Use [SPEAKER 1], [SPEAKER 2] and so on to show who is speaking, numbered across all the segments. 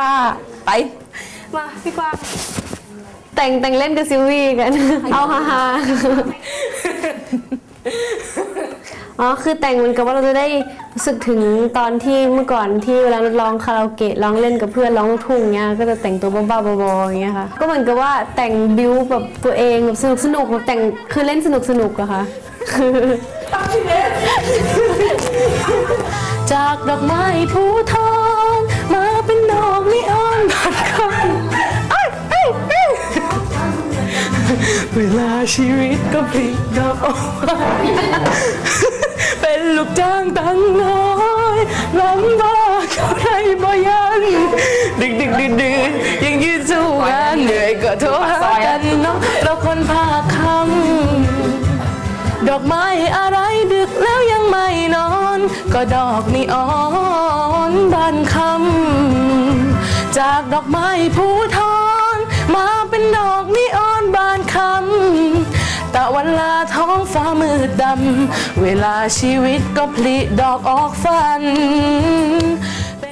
[SPEAKER 1] ป้า
[SPEAKER 2] ไป
[SPEAKER 1] มาพี่กวางแต่งแต่งเล่นกับซิลวี่กัน เอาฮาฮาอ๋อคือแต่งเหมือนกับว่าเราจะได้รู้สึกถึงตอนที่เมื่อก่อนที่เวลาเราร้องคาราโอเกะร้องเล่นกับเพื่อนร้องลูกทุ่งเงี้ยก็จะแต่งตัวบ้าๆบอๆอย่างเงี้ยค่ะก็เหมือนกับว่าแต่งบิวแบบตัวเองแบบสนุกสนุกๆแบบแต่งคือเล่นสนุกสนุกๆอะค่ะจากดอกไม้ภูทอง ลาชีวิตก็พลิกดอกอาเป็นลูกจ้างตังน้อยลำบากเขาใครบ่ยันดึกดึกดื่นดื่นยังยืนสู้งานเหนื่อยก็โทรหากันเนาะเราคนภาคคำดอกไม้อะไรดึกแล้วยังไม่นอน ก็ดอกนีออนบานคำจากดอกไม้ภูทร ฟ้ามืดดำ เวลาชีวิตก็พลิดอกออกฟัน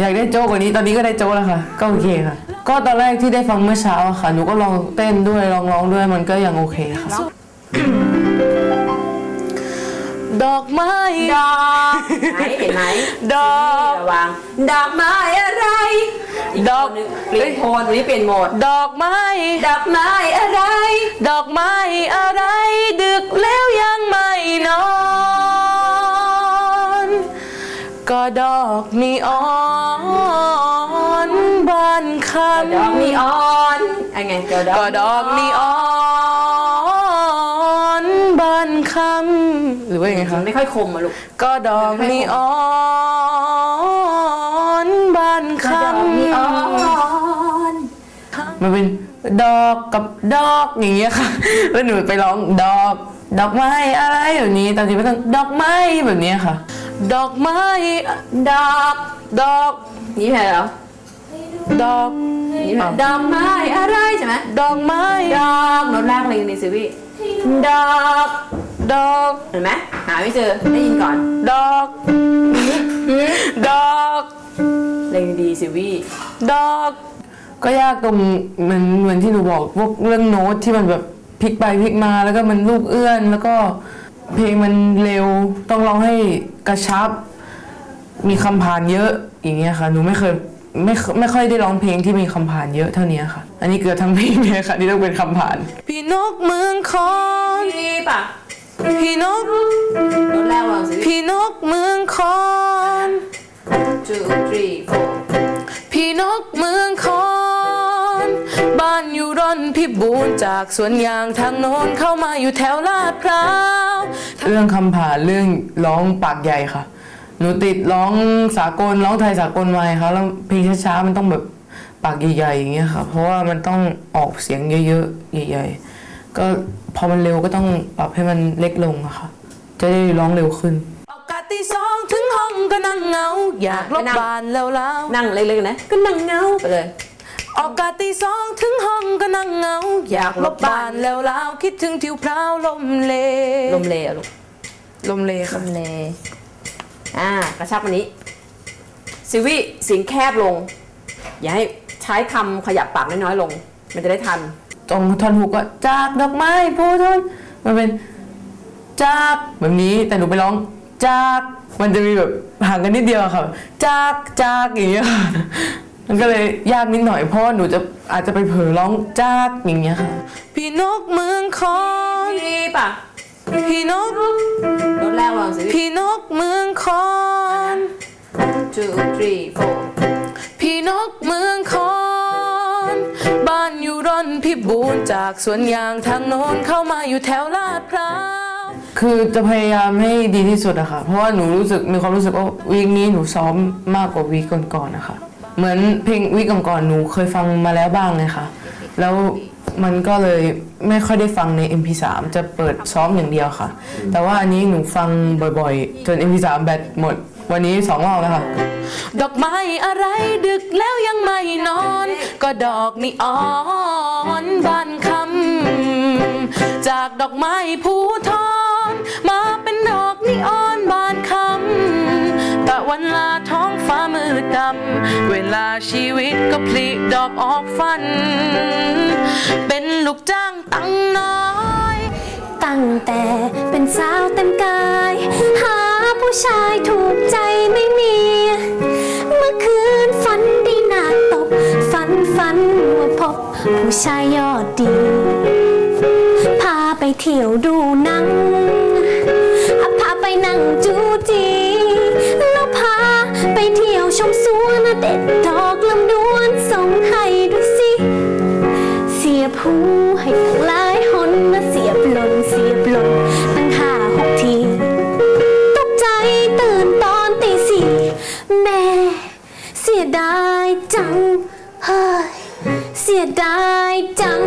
[SPEAKER 3] อยากได้โจ๊กกว่านี้ตอนนี้ก็ได้โจ๊กแล้วค่ะ ก็โอเคค่ะ ก็ตอนแรกที่ได้ฟังเมื่อเช้าอะค่ะ หนูก็ลองเต้นด้วยลองร้องด้วยมันก็ยังโอเคค่ะ
[SPEAKER 1] ดอกไม้
[SPEAKER 2] ดอกไหนเห็นไหม
[SPEAKER 1] ดอก
[SPEAKER 2] ระวังดอกไม้อะไร
[SPEAKER 1] ดอก
[SPEAKER 2] เปลี่ยนโทนวันนี้เปลี่ยนโหมด
[SPEAKER 1] ดอกไม้
[SPEAKER 2] ดอกไม้อะไร
[SPEAKER 1] ดอกไม้อะไร ดอกนีออนบานคำ
[SPEAKER 2] ดอกนีออนอะไรไงเดี๋ยวดอก
[SPEAKER 1] ก็ดอกนีออนบานคำหรือว่ายังไงคะ
[SPEAKER 2] ไม่ค่อยคมอะลูก
[SPEAKER 1] ก็ดอกนีออนบานคำ
[SPEAKER 2] นีออน
[SPEAKER 3] มันเป็นดอกกับดอกอย่างเงี้ยค่ะแล้วหนูไปร้องดอก ดอกไม้อะไรแบบนี้ตอนที่ไม่ต้องดอกไม้แบบเนี้ยค่ะ
[SPEAKER 1] ดอกไม้
[SPEAKER 2] ดอก
[SPEAKER 1] ดอก
[SPEAKER 2] นี่แพ้แล้ว
[SPEAKER 1] ดอก
[SPEAKER 2] นี่แพ้ดอกไม้อะไรใช่ไหม
[SPEAKER 1] ดอกไม้
[SPEAKER 2] ดอกโน้ตแรกเลยในซีวีดอก
[SPEAKER 1] ดอก
[SPEAKER 2] เห็นไหมหาไม่เจอได้ยินก่อน
[SPEAKER 1] ดอกดอก
[SPEAKER 2] เพลงดีซีวี
[SPEAKER 1] ดอก
[SPEAKER 3] ก็ยากตรงเหมือนเหมือนที่หนูบอกพวกเรื่องโน้ตที่มันแบบพลิกไปพลิกมาแล้วก็มันลูกเอื้อนแล้วก็ เพลงมันเร็วต้องร้องให้กระชับ มีคำผ่านเยอะอย่างเงี้ยค่ะ หนูไม่เคยไม่เคไม่ค่อยได้ร้องเพลงที่มีคำผ่านเยอะเท่านี้ค่ะ อันนี้เกือบทั้งเพลงเลยค่ะที่ต้องเป็นคำผ่าน
[SPEAKER 1] พี่นกเมืองคอน
[SPEAKER 2] ดีป่ะ
[SPEAKER 1] พี่นก
[SPEAKER 2] โน้ตแรกวางซีวี
[SPEAKER 1] พี่นกเมืองคอน
[SPEAKER 2] two three four
[SPEAKER 1] พี่นกเมืองคอนบ้าน อยู่ร่อนพิบูลจากสวนยางทางโน้นเข้ามาอยู่แถวลาดพร้าว
[SPEAKER 3] เรื่องคำผ่านเรื่องร้องปากใหญ่ค่ะ หนูติดร้องสากลร้องไทยสากลมาไงคะแล้วเพลงช้าๆมันต้องแบบปากใหญ่ๆอย่างเงี้ยค่ะ เพราะว่ามันต้องออกเสียงเยอะๆใหญ่ๆก็พอมันเร็วก็ต้องปรับให้มันเล็กลงอะค่ะ จะได้ร้องเร็วขึ้น
[SPEAKER 1] ออกกาตีสองถึงห้องก็นั่งเหงา อยากลบ
[SPEAKER 2] นั่ง
[SPEAKER 1] บ้านแล้วแล้ว
[SPEAKER 2] นั่งเล็กๆนะก็นั่งเงาไปเลย
[SPEAKER 1] ออกกาตีสองถึงห้องก็นั่งเหงา อยากลบบ้านแล้วแล้วคิดถึงทิวพราวลมเล
[SPEAKER 2] ลมเลอะลูก
[SPEAKER 1] ลมเล
[SPEAKER 2] ล
[SPEAKER 1] ค่ะ
[SPEAKER 2] มเลอ่ากระชับวันนี้ซีวีเสียงแคบลง อย่าให้ใช้คำขยับปากน้อยๆลง มันจะได้ทัน
[SPEAKER 3] ตรงท่อนฮุกก็จากดอกไม้พูทนมันเป็นจากแบบนี้แต่หนูไปร้องจากมันจะมีแบบห่างกันนิดเดียวอะค่ะจากจากอย่างเงี้ยค่ะ มันก็เลยยากนิดหน่อยเพราะว่าหนูจะอาจจะไปเผลอร้องจากอย่างเงี้ยค่ะ
[SPEAKER 1] พี่นกเมืองคอน
[SPEAKER 2] ดีป่ะ
[SPEAKER 1] พี่นก
[SPEAKER 2] โน้ตแรกวางซีวี
[SPEAKER 1] พี่นกเมืองคอน
[SPEAKER 2] two three four
[SPEAKER 1] พี่นกเมืองคอนบ้านอยู่ร่อนพิบูลจากสวนยางทางโน้นเข้ามาอยู่แถวลาดพร้าว
[SPEAKER 3] คือจะพยายามให้ดีที่สุดอะค่ะ เพราะว่าหนูรู้สึกมีความรู้สึกว่าวีคนี้หนูซ้อมมากกว่าวีคก่อนๆนะคะ เหมือนเพลงวีคก่อนๆหนูเคยฟังมาแล้วบ้างเลยค่ะแล้วมันก็เลยไม่ค่อยได้ฟังใน MP3 จะเปิดซ้อมอย่างเดียวค่ะ แต่ว่าอันนี้หนูฟังบ่อยๆ จน MP3 แบตหมด วันนี้สองรอบแล้วค่ะ
[SPEAKER 1] ดอกไม้อะไรดึกแล้วยังไม่นอน ก็ดอกนีออนบานคำจากดอกไม้ภูทรมาเป็นดอกนีออนบานคำตะวันลา ดดำ เวลาชีวิตก็พลิกดอกออกฟัน เป็นลูกจ้างตังน้อย
[SPEAKER 4] ตั้งแต่เป็นสาวเต็มกาย หาผู้ชายถูกใจไม่มี เมื่อคืนฝันดีหนาตบฝันฝันว่าพบผู้ชายยอดดี พาไปเที่ยวดูหนัง ดายจัง เฮ้ย เสียดายจัง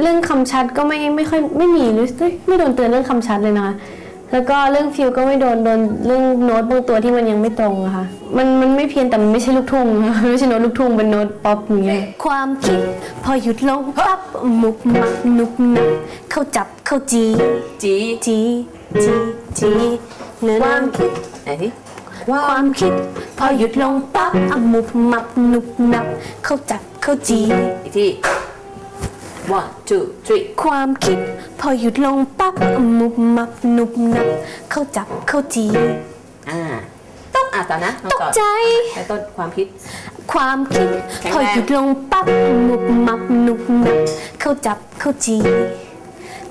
[SPEAKER 4] เรื่องคำชัดก็ไม่ไม่ค่อยไม่มีหรือเอ้ยไม่โดนเตือนเรื่องคำชัดเลยนะคะ แล้วก็เรื่องฟิลก็ไม่โดนโดนเรื่องโน้ตบางตัวที่มันยังไม่ตรงอะค่ะ มันมันไม่เพี้ยนแต่มันไม่ใช่ลูกทุ่งนะคะไม่ใช่โน้ตลูกทุ่งเป็นโน้ตป๊อปอย่างเงี้ย ความคิดพอหยุดลงปั๊บมุกมักนุบนับเข้าจับเข้าจี
[SPEAKER 2] จี
[SPEAKER 4] จี จี จีเนื้อ
[SPEAKER 2] ความคิดไหนที่
[SPEAKER 4] ความคิด พอหยุดลงปั๊บอะมุบมับนุบนับ เข้าจับเข้าจี
[SPEAKER 2] อีกที่ one two three
[SPEAKER 4] ความคิด พอหยุดลงปั๊บอะมุบมับนุบนับ เข้าจับเข้าจี
[SPEAKER 2] อ่าต้องอะต่อนะน้อง
[SPEAKER 4] ตก
[SPEAKER 2] ต่อ
[SPEAKER 4] ใจ
[SPEAKER 2] ไปต้นความคิด
[SPEAKER 4] ความคิด
[SPEAKER 2] แข็งแรง
[SPEAKER 4] พอหยุดลงปั๊บมุบมับนุบนับ เข้าจับเข้าจี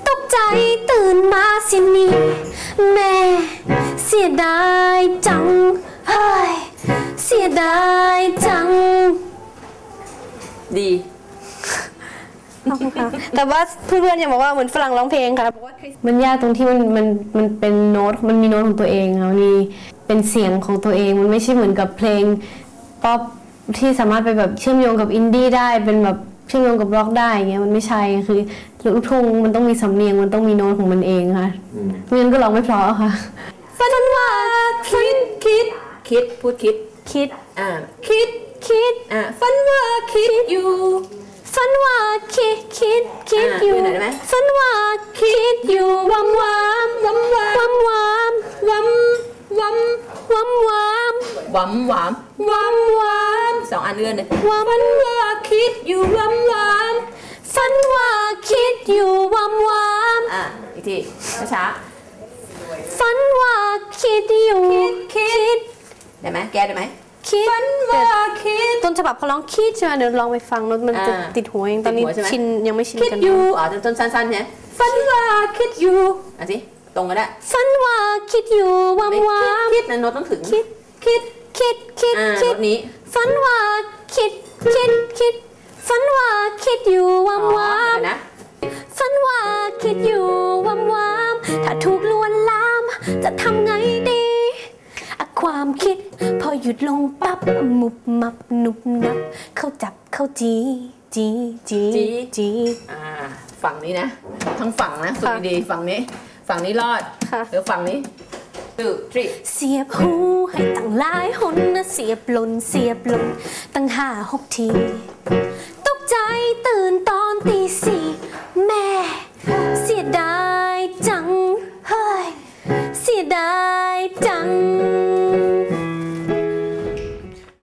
[SPEAKER 4] ตกใจตื่นมาเสียนี่ แม่เสียดายจังเฮ้ยเสียดายจัง
[SPEAKER 2] ดี
[SPEAKER 4] แต่ว่าเพื่อนๆยังบอกว่าเหมือนฝรั่งร้องเพลงค่ะมันยากตรงที่มันมันมันเป็นโน้ตมันมีโน้ตของตัวเองค่ะมันมีเป็นเสียงของตัวเองมันไม่ใช่เหมือนกับเพลงป๊อปที่สามารถไปแบบเชื่อมโยงกับอินดี้ได้เป็นแบบเชื่อมโยงกับร็อกได้อย่างเงี้ยมันไม่ใช่คือ ลูกทุ่งมันต้องมีสำเนียงมันต้องมีโน้ตของมันเองค่ะไม่งั้นก็ร้องไม่เพราะค่ะฝันว่าคิดคิด
[SPEAKER 2] คิดพูดคิด
[SPEAKER 4] คิด
[SPEAKER 2] อ่า
[SPEAKER 4] คิดคิด
[SPEAKER 2] อ่าฝันว่าคิดอยู่
[SPEAKER 4] ฝันว่าคิดคิดคิด
[SPEAKER 2] อะ
[SPEAKER 4] อยู่
[SPEAKER 2] ดูหน่อยได้ไหม
[SPEAKER 4] ฝันว่าคิดอยู่วำวำวำวำวำวำวำวำวำวำ
[SPEAKER 2] หวามหวาม
[SPEAKER 4] วำว
[SPEAKER 2] สองอันเอื้อนเลยำ
[SPEAKER 4] วำฝันว่าคิดอยู่วำวำ ฝันว่าคิดอยู่วำว
[SPEAKER 2] อะอีกทีช้าำ
[SPEAKER 4] ฝันว่าคิดอยู่คิด
[SPEAKER 2] ๆได้ไหมแก้ได้ไหม
[SPEAKER 4] คิดฝันว่าคิดต้นฉบับเขาร้องคิดใช่ไหมเดี๋ยวลองไปฟังโน้ตมันจะ
[SPEAKER 2] อ่า
[SPEAKER 4] ติดหัวเองตอนนี้
[SPEAKER 2] ติดหัวใช่ไหม
[SPEAKER 4] ชินยังไม่ชิน
[SPEAKER 2] คิด
[SPEAKER 4] กัน
[SPEAKER 2] อยู่อ๋อต้นสั้นๆเนี่ยฝันว่าคิดอยู่อะสิตรงกันได้
[SPEAKER 4] ฝันว่าคิดอยู่
[SPEAKER 2] ไม่
[SPEAKER 4] วำวำ
[SPEAKER 2] คิดนะโน้ตต้องถึง
[SPEAKER 4] คิดคิดคิดคิด
[SPEAKER 2] อ่า
[SPEAKER 4] คิ
[SPEAKER 2] โน้
[SPEAKER 4] ด
[SPEAKER 2] ตนี้
[SPEAKER 4] ฝันว่าคิดคิดคิด ฝันว่าคิดอยู่
[SPEAKER 2] อ๋อ
[SPEAKER 4] วำว
[SPEAKER 2] เดี๋ยวนะำ
[SPEAKER 4] ฝันว่าคิดอยู่วำวำถ้าถูกลวนลาม จะทำไงดีอะความคิด พอหยุดลงปั๊บมุบมับนุบนับ เข้าจับเข้าจีจีจี
[SPEAKER 2] จี
[SPEAKER 4] จี
[SPEAKER 2] อ่าฝั่งนี้นะ ทั้งฝั่งนะฝึก
[SPEAKER 4] ค่ะ
[SPEAKER 2] ดีๆฝั่งนี้ ฝั่งนี้รอด
[SPEAKER 4] ค่ะ
[SPEAKER 2] เดี๋ยวฝั่งนี้ two three
[SPEAKER 4] เสียบหูให้ตั้งหลายหนนะเสียบหล่นเสียบหล่นตั้งห้าหกที จตื่นตอนตีสี่แม่ เสียดายจัง เฮ้ย เสียดาย